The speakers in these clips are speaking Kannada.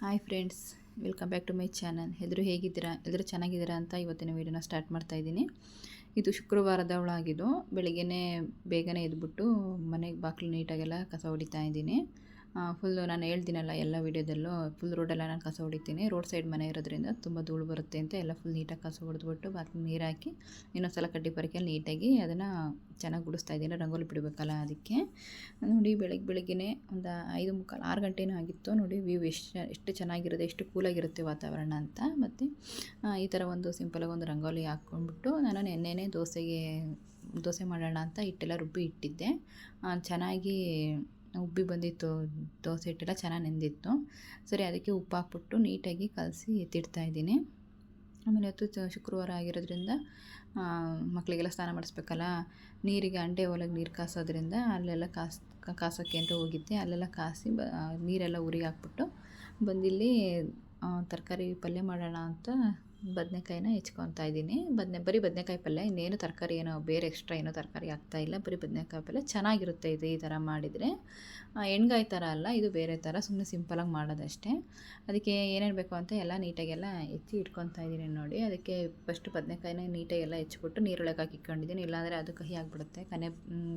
Hi friends, welcome back to my channel. ಎಲ್ಲರೂ ಹೇಗಿದ್ದೀರಾ? ಎಲ್ಲರೂ ಚೆನ್ನಾಗಿದ್ದೀರಾ ಅಂತ ಇವತ್ತಿನ ವೀಡಿಯೋನ ಸ್ಟಾರ್ಟ್ ಮಾಡ್ತಾ ಇದ್ದೀನಿ. ಇದು ಶುಕ್ರವಾರದ ಒಳಗಿದ್ದು ಬೆಳಿಗ್ಗೆ ಬೇಗನೆ ಎದ್ಬಿಟ್ಟು ಮನೆಗೆ ಬಾಗಿಲು ನೀಟಾಗೆಲ್ಲ ಕಸ ಹೊಡಿತಾ ಇದ್ದೀನಿ. ಫುಲ್ಲು ನಾನು ಹೇಳ್ತೀನಲ್ಲ ಎಲ್ಲ ವೀಡಿಯೋದಲ್ಲೂ ಫುಲ್ ರೋಡೆಲ್ಲ ನಾನು ಕಸ ಹೊಡಿತೀನಿ. ರೋಡ್ ಸೈಡ್ ಮನೆ ಇರೋದ್ರಿಂದ ತುಂಬ ಧೂಳು ಬರುತ್ತೆ ಅಂತ ಎಲ್ಲ ಫುಲ್ ನೀಟಾಗಿ ಕಸ ಹೊಡೆದ್ಬಿಟ್ಟು ಬಾಕಿ ನೀರು ಹಾಕಿ ಇನ್ನೊಂದು ಸಲ ಕಡ್ಡಿ ಪರಕೆಯಲ್ಲಿ ನೀಟಾಗಿ ಅದನ್ನು ಚೆನ್ನಾಗಿ ಗುಡಿಸ್ತಾ ಇದ್ದೀನಿ. ರಂಗೋಲಿ ಬಿಡಬೇಕಲ್ಲ ಅದಕ್ಕೆ. ನೋಡಿ ಬೆಳಗ್ಗೆ ಬೆಳಗ್ಗೆನೇ ಒಂದು ಐದು ಮುಕ್ಕಾಲು, ಆರು ಗಂಟೆನೂ ಆಗಿತ್ತು. ನೋಡಿ ವ್ಯೂ ಎಷ್ಟು ಎಷ್ಟು ಚೆನ್ನಾಗಿರುತ್ತೆ, ಎಷ್ಟು ಕೂಲಾಗಿರುತ್ತೆ ವಾತಾವರಣ ಅಂತ. ಮತ್ತು ಈ ಥರ ಒಂದು ಸಿಂಪಲಾಗಿ ಒಂದು ರಂಗೋಲಿ ಹಾಕ್ಕೊಂಡ್ಬಿಟ್ಟು ನಾನು ನೆನ್ನೆನೇ ದೋಸೆಗೆ, ದೋಸೆ ಮಾಡೋಣ ಅಂತ ಹಿಟ್ಟೆಲ್ಲ ರುಬ್ಬಿ ಇಟ್ಟಿದ್ದೆ. ಚೆನ್ನಾಗಿ ಉಬ್ಬಿ ಬಂದಿತ್ತು, ದೋಸೆ ಹಿಟ್ಟೆಲ್ಲ ಚೆನ್ನಾಗಿ ನೆಂದಿತ್ತು. ಸರಿ, ಅದಕ್ಕೆ ಉಪ್ಪು ಹಾಕ್ಬಿಟ್ಟು ನೀಟಾಗಿ ಕಲಸಿ ಎತ್ತಿಡ್ತಾ ಇದ್ದೀನಿ. ಆಮೇಲೆ ಇವತ್ತು ಶುಕ್ರವಾರ ಆಗಿರೋದ್ರಿಂದ ಮಕ್ಕಳಿಗೆಲ್ಲ ಸ್ನಾನ ಮಾಡಿಸ್ಬೇಕಲ್ಲ, ನೀರಿಗೆ ಅಂಡೆ ಒಳಗೆ ನೀರು ಕಾಸೋದ್ರಿಂದ ಅಲ್ಲೆಲ್ಲ ಕಾಸ್ ಕಾಸೋಕ್ಕೆ ಅಂತ ಹೋಗಿದ್ದೆ. ಅಲ್ಲೆಲ್ಲ ಕಾಸಿ ಬ ನೀರೆಲ್ಲ ಉರಿಗೆ ಹಾಕ್ಬಿಟ್ಟು ಬಂದಿಲ್ಲಿ ತರಕಾರಿ ಪಲ್ಯ ಮಾಡೋಣ ಅಂತ ಬದನೆಕಾಯಿನ ಹೆಚ್ಕೊತಾ ಇದ್ದೀನಿ. ಬದನೆ, ಬರೀ ಬದನೆಕಾಯಿ ಪಲ್ಯ, ಇನ್ನೇನು ತರಕಾರಿ ಏನೋ, ಬೇರೆ ಎಕ್ಸ್ಟ್ರಾ ಏನೋ ತರಕಾರಿ ಆಗ್ತಾ ಇಲ್ಲ. ಬರೀ ಬದನೆಕಾಯಿ ಪಲ್ಯ. ಚೆನ್ನಾಗಿರುತ್ತೆ ಇದು ಈ ಥರ ಮಾಡಿದರೆ. ಎಣ್ಗಾಯಿ ಥರ ಅಲ್ಲ, ಇದು ಬೇರೆ ಥರ. ಸುಮ್ಮನೆ ಸಿಂಪಲಾಗಿ ಮಾಡೋದಷ್ಟೇ. ಅದಕ್ಕೆ ಏನೇನು ಬೇಕು ಅಂತ ಎಲ್ಲ ನೀಟಾಗೆಲ್ಲ ಹೆಚ್ಚಿ ಇಟ್ಕೊತಾ ಇದ್ದೀನಿ ನೋಡಿ. ಅದಕ್ಕೆ ಫಸ್ಟ್ ಬದನೆಕಾಯಿನ ನೀಟಾಗೆಲ್ಲ ಹೆಚ್ಚಿಬಿಟ್ಟು ನೀರೊಳಗೆ ಹಾಕಿ ಇಟ್ಕೊಂಡಿದ್ದೀನಿ. ಇಲ್ಲಾಂದರೆ ಅದು ಕಹಿ ಆಗಿಬಿಡುತ್ತೆ. ಕನೆ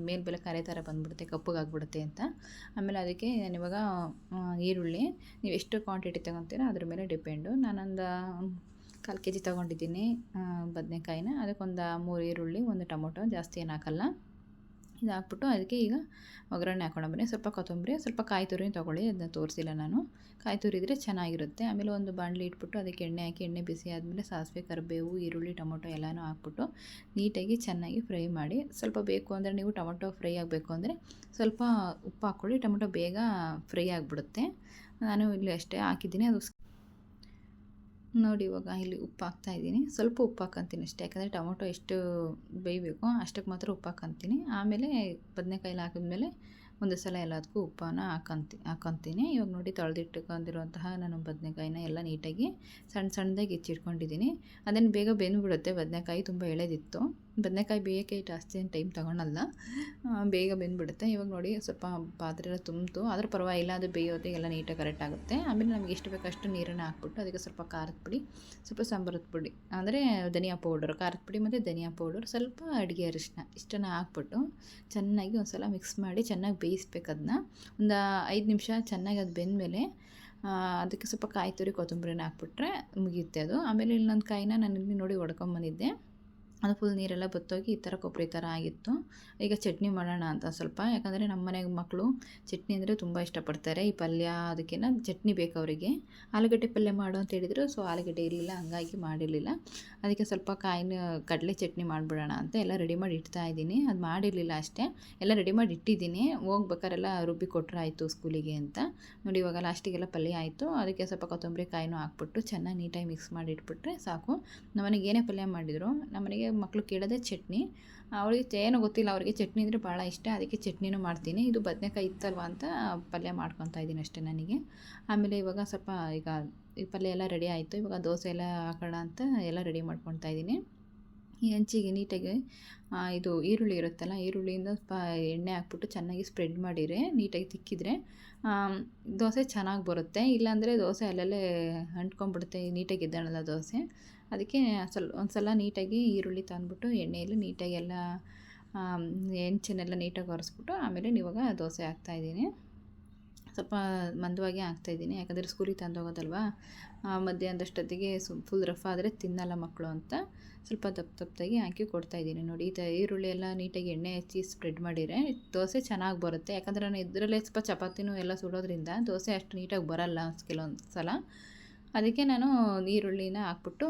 ಮೇಲ್ಬೆಲೆ ಕರೆ ಥರ ಬಂದುಬಿಡುತ್ತೆ. ಕಪ್ಪಗಾಗ್ಬಿಡುತ್ತೆ ಅಂತ. ಆಮೇಲೆ ಅದಕ್ಕೆ ನಾನು ಇವಾಗ ಈರುಳ್ಳಿ. ನೀವು ಎಷ್ಟು ಕ್ವಾಂಟಿಟಿ ತೊಗೊತೀರೋ ಅದ್ರ ಮೇಲೆ ಡಿಪೆಂಡು ನಾನೊಂದು ಕಾಲು ಕೆ ಜಿ ತೊಗೊಂಡಿದ್ದೀನಿ ಬದನೆಕಾಯಿನ. ಅದಕ್ಕೊಂದು ಮೂರು ಈರುಳ್ಳಿ, ಒಂದು ಟೊಮೊಟೊ, ಜಾಸ್ತಿ ಏನು ಹಾಕಲ್ಲ. ಇದು ಹಾಕ್ಬಿಟ್ಟು ಅದಕ್ಕೆ ಈಗ ಒಗ್ಗರಣೆ ಹಾಕೊಂಡು ಬನ್ನಿ. ಸ್ವಲ್ಪ ಕೊತ್ತಂಬರಿ, ಸ್ವಲ್ಪ ಕಾಯಿ ತುರಿ ತೊಗೊಳ್ಳಿ ಅದನ್ನ ತೋರಿಸಿಲ್ಲ ನಾನು. ಕಾಯಿ ತುರಿದ್ರೆ ಚೆನ್ನಾಗಿರುತ್ತೆ. ಆಮೇಲೆ ಒಂದು ಬಾಣಲಿ ಇಟ್ಬಿಟ್ಟು ಅದಕ್ಕೆ ಎಣ್ಣೆ ಹಾಕಿ, ಎಣ್ಣೆ ಬಿಸಿ ಆದಮೇಲೆ ಸಾಸಿವೆ, ಕರಿಬೇವು, ಈರುಳ್ಳಿ, ಟೊಮೊಟೊ ಎಲ್ಲನೂ ಹಾಕ್ಬಿಟ್ಟು ನೀಟಾಗಿ ಚೆನ್ನಾಗಿ ಫ್ರೈ ಮಾಡಿ, ಸ್ವಲ್ಪ ಬೇಕು ಅಂದರೆ ನೀವು ಟೊಮೊಟೊ ಫ್ರೈ ಆಗಬೇಕು ಅಂದರೆ ಸ್ವಲ್ಪ ಉಪ್ಪು ಹಾಕ್ಕೊಳ್ಳಿ ಟೊಮೊಟೊ ಬೇಗ ಫ್ರೈ ಆಗಿಬಿಡುತ್ತೆ. ನಾನು ಇಲ್ಲಿ ಅಷ್ಟೇ ಹಾಕಿದ್ದೀನಿ. ಅದು ನೋಡಿ ಇವಾಗ ಇಲ್ಲಿ ಉಪ್ಪು ಹಾಕ್ತಾ ಇದ್ದೀನಿ. ಸ್ವಲ್ಪ ಉಪ್ಪು ಹಾಕಂತೀನಿ ಅಷ್ಟೇ. ಯಾಕಂದರೆ ಟೊಮೊಟೊ ಎಷ್ಟು ಬೇಯಬೇಕು ಅಷ್ಟಕ್ಕೆ ಮಾತ್ರ ಉಪ್ಪು ಹಾಕಂತೀನಿ ಆಮೇಲೆ ಬದನೆಕಾಯಲ್ಲಿ ಹಾಕಿದ್ಮೇಲೆ ಒಂದು ಸಲ ಎಲ್ಲದಕ್ಕೂ ಉಪ್ಪನ್ನ ಹಾಕಂತಿ, ಹಾಕೊತೀನಿ. ಇವಾಗ ನೋಡಿ ತೊಳೆದಿಟ್ಟುಕೊಂಡಿರುವಂತಹ ನಾನು ಬದನೆಕಾಯಿನ ಎಲ್ಲ ನೀಟಾಗಿ ಸಣ್ಣ ಸಣ್ಣದಾಗಿ ಹೆಚ್ಚಿಟ್ಕೊಂಡಿದ್ದೀನಿ. ಅದನ್ನು ಬೇಗ ಬೆಂದುಬಿಡುತ್ತೆ. ಬದನೆಕಾಯಿ ತುಂಬ ಎಳೆದಿತ್ತು. ಬದನೆಕಾಯಿ ಬೇಯಕ್ಕೆ ಜಾಸ್ತಿ ಟೈಮ್ ತೊಗೊಳಲ್ಲ. ಬೇಗ ಬೆಂದುಬಿಡುತ್ತೆ. ಇವಾಗ ನೋಡಿ ಸ್ವಲ್ಪ ಪಾತ್ರೆ ಎಲ್ಲ ತುಂಬಿತು. ಆದರೂ ಪರವಾಗಿಲ್ಲ, ಅದು ಬೇಯೋದು ಎಲ್ಲ ನೀಟಾಗಿ ಕರೆಕ್ಟ್ ಆಗುತ್ತೆ. ಆಮೇಲೆ ನಮಗೆ ಎಷ್ಟು ಬೇಕಷ್ಟು ನೀರನ್ನು ಹಾಕ್ಬಿಟ್ಟು ಅದಕ್ಕೆ ಸ್ವಲ್ಪ ಖಾರದ ಪುಡಿ, ಸ್ವಲ್ಪ ಸಾಂಬಾರದ ಪುಡಿ, ಅಂದರೆ ಧನಿಯಾ ಪೌಡರ್, ಖಾರದ ಪುಡಿ ಮತ್ತು ಧನಿಯಾ ಪೌಡರ್, ಸ್ವಲ್ಪ ಅಡುಗೆ ಅರಿಶಿನ ಇಷ್ಟನ್ನು ಹಾಕ್ಬಿಟ್ಟು ಚೆನ್ನಾಗಿ ಒಂದು ಸಲ ಮಿಕ್ಸ್ ಮಾಡಿ ಚೆನ್ನಾಗಿ ಬೇಯಿಸ್ಬೇಕು ಅದನ್ನ ಒಂದು ಐದು ನಿಮಿಷ ಚೆನ್ನಾಗಿ ಅದು ಬೆಂದಮೇಲೆ ಅದಕ್ಕೆ ಸ್ವಲ್ಪ ಕಾಯಿ ತುರಿ ಕೊತ್ತಂಬರಿನ ಹಾಕ್ಬಿಟ್ರೆ ಮುಗಿಯುತ್ತೆ ಅದು. ಆಮೇಲೆ ಇಲ್ಲೊಂದು ಕಾಯಿನ ನಾನು ಇಲ್ಲಿ ನೋಡಿ ಹೊಡ್ಕೊಂಬಂದಿದ್ದೆ ಅದು ಫುಲ್ ನೀರೆಲ್ಲ ಬತ್ತೋಗಿ ಈ ಥರ ಕೊಬ್ಬರಿ ಥರ ಆಗಿತ್ತು. ಈಗ ಚಟ್ನಿ ಮಾಡೋಣ ಅಂತ ಸ್ವಲ್ಪ. ಯಾಕಂದರೆ ನಮ್ಮ ಮನೆಗೆ ಮಕ್ಕಳು ಚಟ್ನಿ ಅಂದರೆ ತುಂಬ ಇಷ್ಟಪಡ್ತಾರೆ. ಈ ಪಲ್ಯ ಅದಕ್ಕಿಂತ ಚಟ್ನಿ ಬೇಕು ಅವರಿಗೆ. ಆಲೂಗಡ್ಡೆ ಪಲ್ಯ ಮಾಡು ಅಂತ ಹೇಳಿದರು. ಸೊ ಆಲೂಗಡ್ಡೆ ಇರಲಿಲ್ಲ. ಹಂಗಾಗಿ ಮಾಡಿರಲಿಲ್ಲ. ಅದಕ್ಕೆ ಸ್ವಲ್ಪ ಕಾಯಿನ ಕಡಲೆ ಚಟ್ನಿ ಮಾಡಿಬಿಡೋಣ ಅಂತ ಎಲ್ಲ ರೆಡಿ ಮಾಡಿ ಇಡ್ತಾ ಇದ್ದೀನಿ. ಅದು ಮಾಡಿರಲಿಲ್ಲ ಅಷ್ಟೇ. ಎಲ್ಲ ರೆಡಿ ಮಾಡಿ ಇಟ್ಟಿದ್ದೀನಿ. ಹೋಗ್ಬೇಕಾರೆಲ್ಲ ರುಬ್ಬಿ ಕೊಟ್ಟರೆ ಆಯಿತು ಸ್ಕೂಲಿಗೆ ಅಂತ. ನೋಡಿ, ಇವಾಗ ಲಾಸ್ಟಿಗೆಲ್ಲ ಪಲ್ಯ ಆಯಿತು. ಅದಕ್ಕೆ ಸ್ವಲ್ಪ ಕೊತ್ತಂಬರಿ ಕಾಯಿನೂ ಹಾಕ್ಬಿಟ್ಟು ಚೆನ್ನಾಗಿ ನೀಟಾಗಿ ಮಿಕ್ಸ್ ಮಾಡಿ ಇಟ್ಬಿಟ್ರೆ ಸಾಕು. ನಮ್ಮನೆಗೆ ಏನೇ ಪಲ್ಯ ಮಾಡಿದರು. ನಮ್ಮನೆಗೆ ಮಕ್ಕಳು ಕೇಳೋದೇ ಚಟ್ನಿ. ಅವಳಿಗೆ ಏನೂ ಗೊತ್ತಿಲ್ಲ, ಅವರಿಗೆ ಚಟ್ನಿ ಅಂದರೆ ಭಾಳ ಇಷ್ಟ. ಅದಕ್ಕೆ ಚಟ್ನಿನೂ ಮಾಡ್ತೀನಿ. ಇದು ಬದನೆಕಾಯಿ ಇತ್ತಲ್ವ ಅಂತ ಪಲ್ಯ ಮಾಡ್ಕೊತಾ ಇದ್ದೀನಿ ಅಷ್ಟೇ ನನಗೆ. ಆಮೇಲೆ ಇವಾಗ ಸ್ವಲ್ಪ ಈಗ ಈ ಪಲ್ಯ ಎಲ್ಲ ರೆಡಿ ಆಯಿತು. ಇವಾಗ ದೋಸೆ ಎಲ್ಲ ಹಾಕೋಣ ಅಂತ ಎಲ್ಲ ರೆಡಿ ಮಾಡ್ಕೊತಾ ಇದ್ದೀನಿ. ಈ ಹಂಚಿಗೆ ನೀಟಾಗಿ ಇದು ಈರುಳ್ಳಿ ಇರುತ್ತಲ್ಲ, ಈರುಳ್ಳಿಯಿಂದ ಎಣ್ಣೆ ಹಾಕ್ಬಿಟ್ಟು ಚೆನ್ನಾಗಿ ಸ್ಪ್ರೆಡ್ ಮಾಡಿರಿ ನೀಟಾಗಿ ತಿಕ್ಕಿದರೆ ದೋಸೆ ಚೆನ್ನಾಗಿ ಬರುತ್ತೆ. ಇಲ್ಲಾಂದರೆ ದೋಸೆ ಅಲ್ಲಲ್ಲೇ ಅಂಟ್ಕೊಂಡ್ಬಿಡುತ್ತೆ, ನೀಟಾಗಿ ಇದ್ದಾಳಲ್ಲ ದೋಸೆ. ಅದಕ್ಕೆ ಸ್ವಲ್ಪ ಒಂದು ಸಲ ನೀಟಾಗಿ ಈರುಳ್ಳಿ ತಂದುಬಿಟ್ಟು, ಎಣ್ಣೆಯಲ್ಲಿ ನೀಟಾಗಿ ಎಲ್ಲ ಹೆಂಚನ್ನೆಲ್ಲ ನೀಟಾಗಿ ಒರೆಸ್ಬಿಟ್ಟು, ಆಮೇಲೆ ಇವಾಗ ದೋಸೆ ಹಾಕ್ತಾಯಿದ್ದೀನಿ ಸ್ವಲ್ಪ ಮಂದವಾಗಿ ಹಾಕ್ತಾಯಿದ್ದೀನಿ ಯಾಕಂದರೆ ಸ್ಕೂಲಿಗೆ ತಂದೋಗೋದಲ್ವಾ? ಮಧ್ಯಾಹ್ನದಷ್ಟೊತ್ತಿಗೆ ಸು ಫುಲ್ ರಫ್ ಆದರೆ ತಿನ್ನಲ್ಲ ಮಕ್ಕಳು ಅಂತ ಸ್ವಲ್ಪ ದಪ್ಪ ದಪ್ಪದಾಗಿ ಹಾಕಿ ಕೊಡ್ತಾಯಿದ್ದೀನಿ ನೋಡಿ, ಈ ತ ಈರುಳ್ಳಿ ಎಲ್ಲ ನೀಟಾಗಿ ಎಣ್ಣೆ ಹಚ್ಚಿ ಸ್ಪ್ರೆಡ್ ಮಾಡಿದರೆ ದೋಸೆ ಚೆನ್ನಾಗಿ ಬರುತ್ತೆ. ಯಾಕಂದರೆ ನಾನು ಇದರಲ್ಲೇ ಸ್ವಲ್ಪ ಚಪಾತಿನೂ ಎಲ್ಲ ಸುಡೋದ್ರಿಂದ ದೋಸೆ ಅಷ್ಟು ನೀಟಾಗಿ ಬರೋಲ್ಲ ಕೆಲವೊಂದು ಸಲ ಅದಕ್ಕೆ ನಾನು ಈರುಳ್ಳಿನ ಹಾಕ್ಬಿಟ್ಟು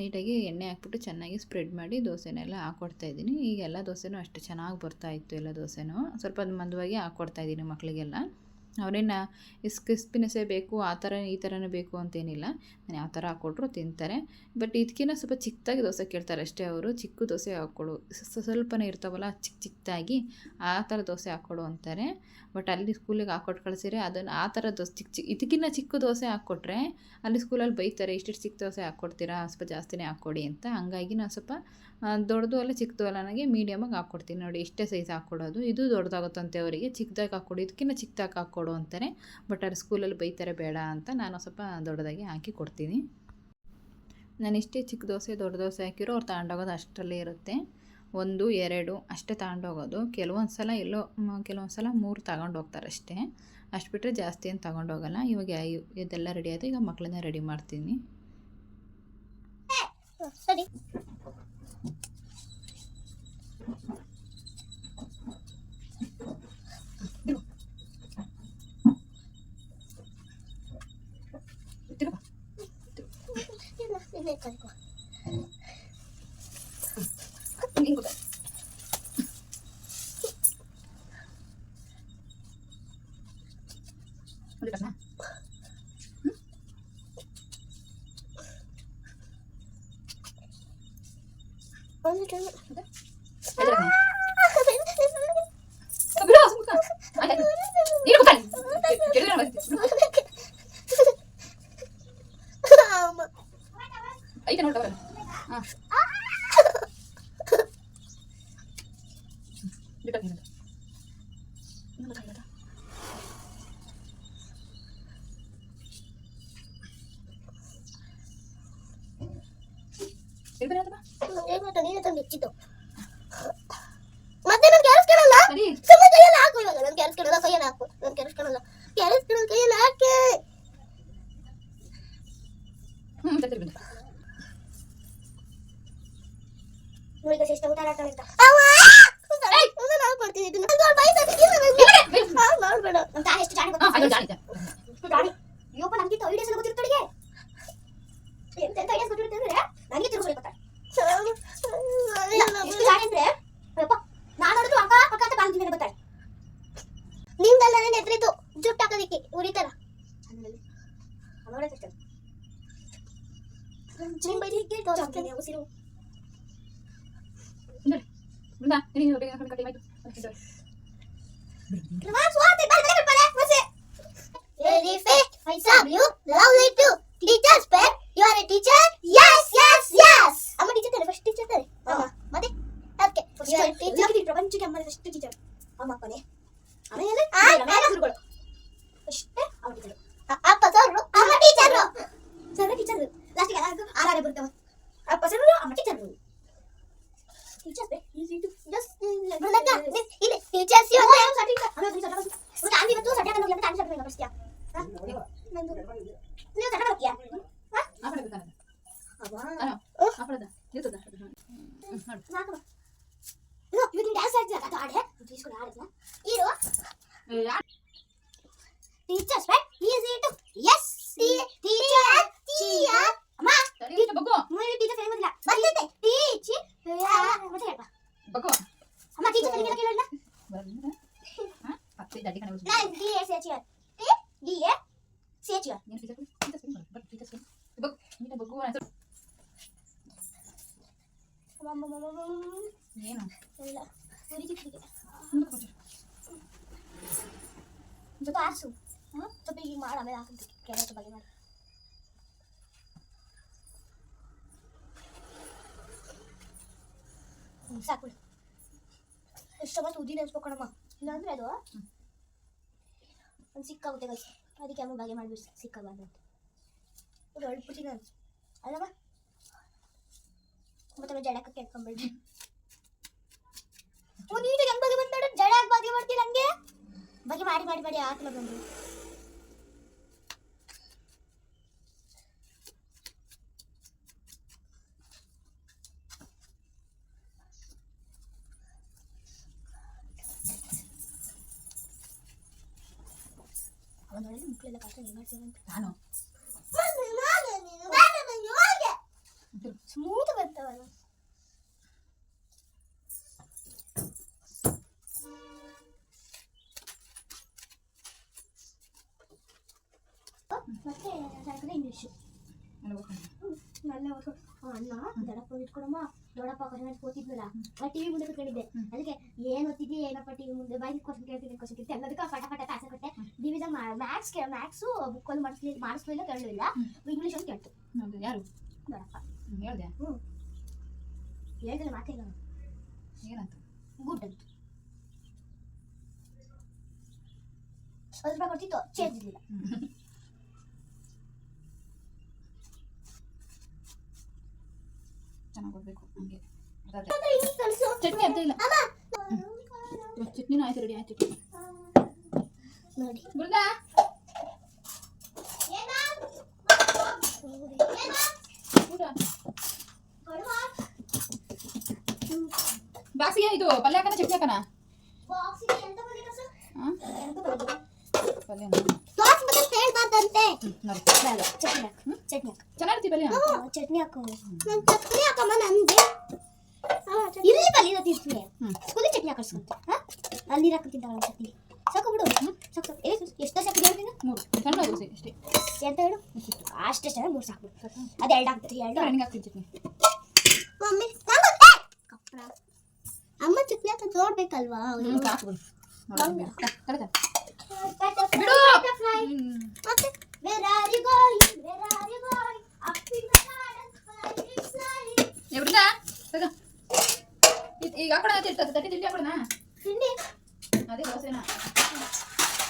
ನೀಟಾಗಿ ಎಣ್ಣೆ ಹಾಕ್ಬಿಟ್ಟು ಚೆನ್ನಾಗಿ ಸ್ಪ್ರೆಡ್ ಮಾಡಿ ದೋಸೆನೆಲ್ಲ ಹಾಕ್ಕೊಡ್ತಾಯಿದ್ದೀನಿ ಈಗೆಲ್ಲ ದೋಸೆನೂ ಅಷ್ಟು ಚೆನ್ನಾಗಿ ಬರ್ತಾಯಿತ್ತು ಎಲ್ಲ ದೋಸೆನೂ. ಸ್ವಲ್ಪ ಮಂದವಾಗಿ ಹಾಕ್ಕೊಡ್ತಾಯಿದ್ದೀನಿ ಮಕ್ಕಳಿಗೆಲ್ಲ ಅವರೇನು ಇಸ್ ಕ್ರಿಸ್ಪಿನೆಸ್ಸೇ ಬೇಕು, ಆ ಥರ, ಈ ಥರನೇ ಬೇಕು ಅಂತೇನಿಲ್ಲ. ನಾನು ಯಾವ ಥರ ಹಾಕ್ಕೊಟ್ರು ತಿಂತಾರೆ. ಬಟ್ ಇದಕ್ಕಿಂತ ಸ್ವಲ್ಪ ಚಿಕ್ಕದಾಗಿ ದೋಸೆ ಕೇಳ್ತಾರೆ ಅಷ್ಟೇ ಅವರು. ಚಿಕ್ಕ ದೋಸೆ ಹಾಕ್ಕೊಡು. ಸ್ವಲ್ಪನೇ ಇರ್ತಾವಲ್ಲ ಚಿಕ್ಕ ಚಿಕ್ಕದಾಗಿ ಆ ಥರ ದೋಸೆ ಹಾಕ್ಕೊಡು ಅಂತಾರೆ. ಬಟ್ ಅಲ್ಲಿ ಸ್ಕೂಲಿಗೆ ಹಾಕ್ಕೊಟ್ಟು ಕಳಿಸಿದ್ರೆ ಅದನ್ನು ಆ ಥರ ದೋಸೆ ಚಿಕ್ಕ ಚಿಕ್ಕ ಇದಕ್ಕಿಂತ ಚಿಕ್ಕ ದೋಸೆ ಹಾಕ್ಕೊಟ್ರೆ ಅಲ್ಲಿ ಸ್ಕೂಲಲ್ಲಿ ಬೈತಾರೆ, ಇಷ್ಟಿಷ್ಟು ಚಿಕ್ಕ ದೋಸೆ ಹಾಕ್ಕೊಡ್ತೀರಾ? ಸ್ವಲ್ಪ ಜಾಸ್ತಿನೇ ಹಾಕ್ಕೊಡಿ ಅಂತ. ಹಂಗಾಗಿ ನಾನು ಸ್ವಲ್ಪ ದೊಡ್ಡದು ಅಲ್ಲ ಚಿಕ್ಕದು ಅಲ್ಲ ನನಗೆ ಮೀಡಿಯಮಾಗಿ ಹಾಕ್ಕೊಡ್ತೀನಿ. ನೋಡಿ ಇಷ್ಟೇ ಸೈಜ್ ಹಾಕ್ಕೊಡೋದು. ಇದು ದೊಡ್ಡದಾಗುತ್ತಂತೆ ಅವರಿಗೆ. ಚಿಕ್ಕದಾಗಿ ಹಾಕ್ಕೊಡಿ. ಇದಕ್ಕಿಂತ ಚಿಕ್ಕದಾಗಿ ಹಾಕ್ಕೊಡು ಅಂತಾರೆ ಬಟ್ ಅಲ್ಲಿ ಸ್ಕೂಲಲ್ಲಿ ಬೈತಾರೆ, ಬೇಡ ಅಂತ ನಾನು ಸ್ವಲ್ಪ ದೊಡ್ಡದಾಗಿ ಹಾಕಿ ಕೊಡ್ತೀನಿ. ನಾನು ಇಷ್ಟೇ ಚಿಕ್ಕ ದೋಸೆ, ದೊಡ್ಡ ದೋಸೆ ಹಾಕಿರೋ ಅವ್ರು ತಗೊಂಡೋಗೋದು ಅಷ್ಟರಲ್ಲೇ ಇರುತ್ತೆ. ಒಂದು ಎರಡು ಅಷ್ಟೇ ತಗೊಂಡೋಗೋದು. ಕೆಲವೊಂದು ಸಲ ಎಲ್ಲೋ ಕೆಲವೊಂದು ಸಲ ಮೂರು ತಗೊಂಡೋಗ್ತಾರೆ ಅಷ್ಟೇ ಅಷ್ಟು ಬಿಟ್ಟರೆ ಜಾಸ್ತಿ ಏನು ತಗೊಂಡೋಗಲ್ಲ. ಇವಾಗ ಇವ್- ಇದೆಲ್ಲ ರೆಡಿ ಆಯಿತು. ಈಗ ಮಕ್ಕಳನ್ನ ರೆಡಿ ಮಾಡ್ತೀನಿ. ಸರಿ. பிடிக்கும் கூட வந்துட்டா ಮತ್ತೆ ನನ್ ಕೆಲಸ ಕೇಳಲ್ಲ ಸುಮ್ಮನೆ ಕೈಯಲ್ಲಿ ಹಾಕು ಇವಾಗ ನನ್ ಕೆಲಸ ಕೇಳಲ್ಲ ಕೈಯಲ್ಲಿ ಹಾಕು ನನ್ ಕೆಲಸ ಕೇಳಲ್ಲ ಕೆಲಸ ಕೇಳಲ್ಲ ಕೈಯಲ್ಲಿ ಹಾಕಿ ನೋಡಿ ಎಷ್ಟು ಊಟ ಆಡ್ತಾಳೆ ಅಂತ ನಾವು ಕೊಡ್ತೀವಿ ಇದನ್ನ ಮಾಡ್ಬೇಡ. ಅಂತ ಎಷ್ಟು ಜಾಣಿ? ಗಾಡಿ ಅಯ್ಯಪ್ಪ ನನಗೆ ಐಡಿಯಾಸ್ ಎಲ್ಲ ಗೊತ್ತಿರ್ತಾಳಿಗೆ ಎಂತ ಎಂತ ಐಡಿಯಾಸ್ ನನಗೆ ಎಷ್ಟು ಅಂದ್ರೆ ಅಯ್ಯಪ್ಪ ನಾನು ನೋಡಿದ್ರು ಅಕ್ಕ ಅಕ್ಕ ಅಂತ ಬಾಲ್ದಿ ಮೇಲೆ ಬರ್ತಾಳೆ ನಿಮ್ದಲ್ಲ ನನ್ನ ಎದುರಿದ್ದು ಜುಟ್ಟು ಹಾಕೋದಿಕ್ಕೆ ಉರಿತಾರ ಉಸಿರು. Very fast. I saw you. Lovely too. Teacher's pet. You are a teacher? Yes, yes, yes. ಅಮ್ಮ ಟೀಚರ್ ತಾನೆ ಫಸ್ಟ್ ಟೀಚರ್ ತಾನೆ ಅಮ್ಮ ಮತ್ತೆ ಅದಕ್ಕೆ ಟೀಚರ್ ಪ್ರಪಂಚಕ್ಕೆ ಅಮ್ಮ ಫಸ್ಟ್ ಟೀಚರ್ ಅಮ್ಮ ಅಪ್ಪನೇ ಆಮೇಲೆ ಆಮೇಲೆ ಗುರುಗಳು ಅಷ್ಟೇ ಅಮ್ಮ ಟೀಚರ್ ಅಪ್ಪ ಸರ್ ಅಮ್ಮ ಟೀಚರ್ ಸರ್ ಟೀಚರ್ ಲಾಸ್ಟಿಗೆ ಆರಾರೆ ಬರ್ತಾವ ಅಪ್ಪ ಸರ್ ಅಮ್ಮ ಟೀಚರ್ ಟೀಚರ್ಸ್ ಜಸ್ಟ್ ಇಲ್ಲಿ ಟೀಚರ್ಸ್ ಇವತ್ತು ಮತ್ತೆ ಆಂಟಿ ಇವತ್ತು ಸಾಕು ಬಿಡು. ಎಷ್ಟು ಮತ್ತೆ ಉದ್ದಿ ನೆನೆಸ್ಬೇಕಣಮ್ಮ ಇಲ್ಲಾಂದ್ರೆ ಅದು ಒಂದು ಸಿಕ್ಕಾಗುತ್ತೆ ಗೈಸ್ ಅದಕ್ಕೆ ಅಮ್ಮ ಬಗೆ ಮಾಡಿಬಿಟ್ಟು ಸಿಕ್ಕಬಾರ್ದು ಅಂತ ಇದು ಹೊಳ್ಬಿಡ್ತೀನಿ ನಾನು ಅಲ್ಲಮ್ಮ ಮತ್ತೆ ಜಡಕ್ಕೆ ಕೆಟ್ಕೊಂಡ್ಬಿಡ್ರಿ ಓ ನೀಟಾಗಿ ಹೆಂಗ್ ಬಗೆ ಬಂದ್ ನೋಡು ಜಡ ಯಾಕೆ ಬಗೆ ಮಾಡ್ತೀರ ಹಂಗೆ ಬಗೆ ಮಾಡಿ ಮಾಡಿ ಮಾಡಿ ಆಕಲ ಬಂದು ಅವನೊಳಗೆ ಮುಕ್ಕಳೆಲ್ಲ ಕಾಟ ಏನು ಮಾಡ್ತೀವಿ ಅಂತ ನಾನು ಸ್ಮೂತ್ ಬರ್ತಾವಲ್ಲ ಮತ್ತೆ ಸಾಯಂಕಾಲ ಇಂಗ್ಲೀಷು ನನ್ನ ಅಣ್ಣ ಇಟ್ಕೊಡಮ್ಮ ಆ ಟಿವಿ ಮುಂದೆ ಕೂತ್ಕೊಂಡಿದ್ದೆ. ಅದಕ್ಕೆ ಏನ್ ಓದ್ತಿದ್ದಿ ಏನಪ್ಪ ಟಿವಿ ಮುಂದೆ? ಬಾಯಿ ಕ್ವಶನ್ ಕೇಳ್ತೀನಿ ಕ್ವಶನ್ ಕೇಳ್ತೀನಿ ಅನ್ನೋದಕ್ಕೆ ಪಟ ಕೊಟ್ಟೆ ಮ್ಯಾಥ್ಸ್ ಮ್ಯಾಥ್ಸು ಬುಕ್ಕಲ್ಲಿ ಮಾಡಿಸ್ಲಿ ಮಾಡಿಸ್ಲಿಲ್ಲ ಕೇಳಲಿಲ್ಲ ಇಂಗ್ಲೀಷ್ ಅಂತ ಕೇಳ್ತು. ಯಾರು? ದೊಡ್ಡಪ್ಪ. ಹ್ಞೂ ಹೇಳ್ದೆ. ಮಾತಿಲ್ಲ ಏನಂತ ಗುಡ್ ಅಂತ ಸ್ವಲ್ಪ ರೂಪಾಯಿ ಕೊಡ್ತಿತ್ತು ಚೇಂಜ್ ಇರಲಿಲ್ಲ ಚೆನ್ನಾಗಿ ಓದಬೇಕು ಹಂಗೆ ಚಟ್ನಿ ಅರ್ಥ ಇಲ್ಲ ಚಟ್ನಿನೂ ಆಯ್ತು ರೆಡಿ ಆಯ್ತು ನೋಡಿ ಬೃಂದಾ ಊಟ ಬಾಕ್ಸಿಗೆ ಇದು ಪಲ್ಯ ಹಾಕನ ಚಟ್ನಿ ಹಾಕನ ಹಾಂ ಪಲ್ಯ ಹೇಳ್ಬಾರ್ದಂತೆ. ನೋಡಿ ಚಟ್ನಿ ಹಾಕು ಚಟ್ನಿ ಹಾಕು ಚೆನ್ನಾಗಿರ್ತಿ ಪಲ್ಯ ಚಟ್ನಿ ಹಾಕು ನಾನು ಚಟ್ನಿ. ಹಾಕಮ್ಮ ನಂದೆ ಇಲ್ಲಿ ಪಲ್ಯ ತಿಂತೀನಿ ಹ್ಮ್. ಸ್ಕೂಲಿಗೆ ಚಟ್ನಿ ಹಾಕಿಸ್ಕೊಂತ. ಅಲ್ಲಿ ನೀರು ಹಾಕಿ ತಿಂತಾಳ ಚಟ್ನಿ. ಸಾಕು ಬಿಡು. ಸಾಕು ಸಾಕು. ಏ ಎಷ್ಟು ಸಾಕು ಹೇಳ್ತೀನಿ ಮೂರು. ಸಣ್ಣ ದೋಸೆ ಅಷ್ಟೇ. ಎಂತ ಹೇಳು? ಅಷ್ಟೇ ಚೆನ್ನಾಗಿ ಮೂರು ಸಾಕು ಬಿಡು. ಅದು ಎರಡು ಹಾಕ್ತೀರಿ ಎರಡು. ರನ್ನಿಂಗ್ ಆಗ್ತೀನಿ ಚಟ್ನಿ. ಮಮ್ಮಿ ಕಪ್ಪಳ ಅಮ್ಮ ಚಟ್ನಿ ಹಾಕಿ ನೋಡ್ಬೇಕಲ್ವಾ ಹ್ಞೂ ಸಾಕು ಬಿಡು. ನೋಡಿ, ತ- ಕರೆದ ಬಿಡು ಹ್ಮ್. ಮತ್ತೆ where are you going where are you going up in the garden flying flying ಏ ಬೃಂದಾ ತಗ ಇದ್- ಈಗ ಹಾಕೋಣ ಅಂತ ಇರ್ತದೆ ತಟ್ಟಿ ತಿಂಡಿ ಹಾಕೋಣ ತಿಂಡಿ ಅದೇ ದೋಸೆನ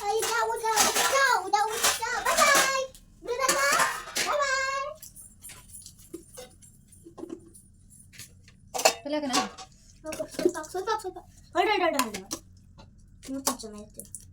Ay, daw, daw, daw, daw, daw. Bye-bye. Brother, bye-bye. ಪಲ್ಯ ಹಾಕೋಣ ಸ್ವಲ್ಪ ಸ್ವಲ್ಪ ಸ್ವಲ್ಪ ಸ್ವಲ್ಪ ಹೊರಡ ಹೊರಡ ಹೊರಡ ನೀವು ಕೊಂಚ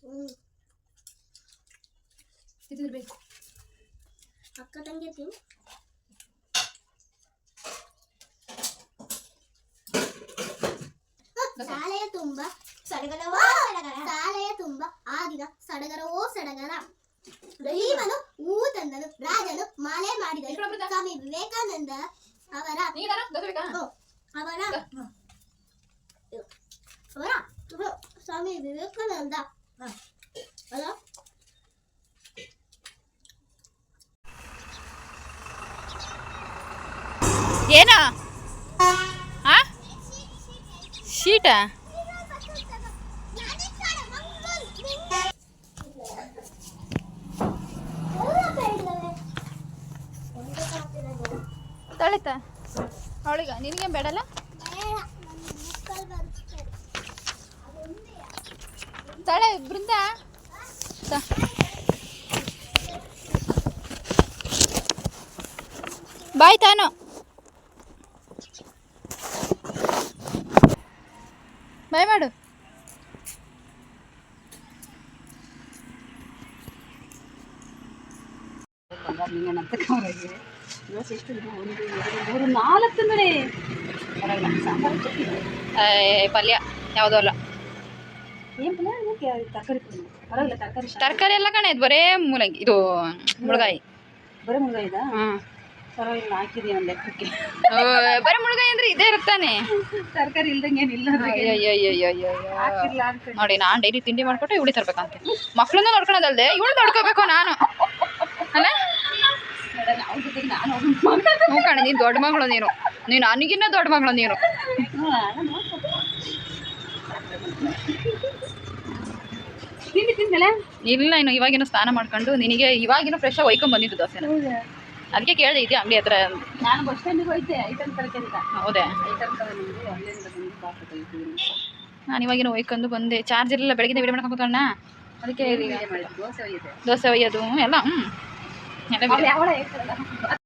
ಹ್ಞೂ ತಿಂದ್ರೆ ಬೇಕು ಅಕ್ಕ ತಂಗಿ ತಿನ್ ಶಾಲೆಯ ತುಂಬ ಸಡಗರವೋ ಸಡಗರ ಶಾಲೆಯ ತುಂಬ ಆ ದಿನ ಸಡಗರವೋ ಸಡಗರ ಭೀಮನು ಹೂ ತಂದನು ರಾಜನು ಮಾಲೆ ಮಾಡಿದನು ಸ್ವಾಮಿ ವಿವೇಕಾನಂದ ಅವರ ನೀಗಾರ ದೋಸೆ ಬೇಕಾ ಓ, ಅವರ ಅವರ ಓ, ಸ್ವಾಮಿ ವಿವೇಕಾನಂದ ಅಲ್ಲ ಏನಾ? ಆ ಶೀಟಾ? ತಳಿತ ಅವಳಿಗ ನಿನಗೆ ಬೇಡಲ್ಲ? ತಳೆ ಬೃಂದ ತ- ಬಾಯ್ ತಾನು ಬಾಯ್ ಮಾಡು ಅಂತ ಕವರಿಗೆ ಇವತ್ತು ಎಷ್ಟು ದಿನ ಒಂದು ಎರಡು ಮೂರು ನಾಲ್ಕು ನೋಡಿ ಬರಲ್ಲ ಸಾಂಬಾರು ಚಟ್ನಿ ಏ, ಪಲ್ಯ ಯಾವುದೋ ಅಲ್ಲ ಏನು ಪಲ್ಯ ಅದಕ್ಕೆ ತರಕಾರಿ ಎಲ್ಲ ಕಣೆ ಇದು ಬರೇ ಮೂಲಂಗಿ ಇದು ಮುಳಗಾಯಿ. ಬರೀ ಮುಳ್ಗಾಯಿ ಹಾಂ. ಪರವಾಗಿಲ್ಲ ಹಾಕಿದೀನಿ ಒಂದು ಲೆಕ್ಕಕ್ಕೆ. ಬರೀ ಮುಳುಗಾಯಿ ಅಂದ್ರೆ ಇದೇ ಇರುತ್ತಾನೆ. ತರಕಾರಿ ಇಲ್ದಂಗೆ ಏನಿಲ್ಲ ನೋಡಿ ನಾನು ಡೈಲಿ ತಿಂಡಿ ಮಾಡ್ಕೊಟ್ಟು ಇವಳಿ ತರ್ಬೇಕಂತೆ ಮಕ್ಳನ್ನ ನೋಡ್ಕೊಳೋದಲ್ದೆ ಇವಳು ನೋಡ್ಕೋಬೇಕು ನಾನು ಅಲ್ಲ ಹ್ಞೂ ಕಣ ನೀನು ದೊಡ್ಡ ಮಗಳು ನೀನು ನೀನು ನನಗಿನ್ನ ದೊಡ್ಡ ಮಗಳು ನೀನು ತಿಂಡಿ ತಿಂದಲೆ ಇಲ್ಲ ಇನ್ನು ಇವಾಗಿನ ಸ್ನಾನ ಮಾಡ್ಕೊಂಡು ನಿನಗೆ ಇವಾಗಿನ ಫ್ರೆಶ್ ಆಗಿ ಒಯ್ಕೊಂಡ್ ಬಂದಿದ್ದು ದೋಸೆ ಅದಕ್ಕೆ ಕೇಳಿದೆ ಇದೆಯಾ ಅಂಗಡಿ ಹತ್ರ? ನಾನು ಬಸ್ ಸ್ಟ್ಯಾಂಡಿಗೆ ಹೋಯ್ತೆ ಐಟಮ್ ತರಕ್ಕೆ ಅಂತ ಹೌದೇ ನಾನು ಇವಾಗಿನ ಒಯ್ಕೊಂಡು ಬಂದೆ. ಚಾರ್ಜ್ ಇರಲಿಲ್ಲ ಬೆಳಗ್ಗೆ ವಿಡಿಯೋ ಮಾಡ್ಕೊಂಡು ಕೂತ್ಕೊಳ್ಳೋಣ? ಅದಕ್ಕೆ ದೋಸೆ ಒಯ್ಯಿದೆ. ಎಲ್ಲ ಹ್ಞೂ ಎಲ್ಲ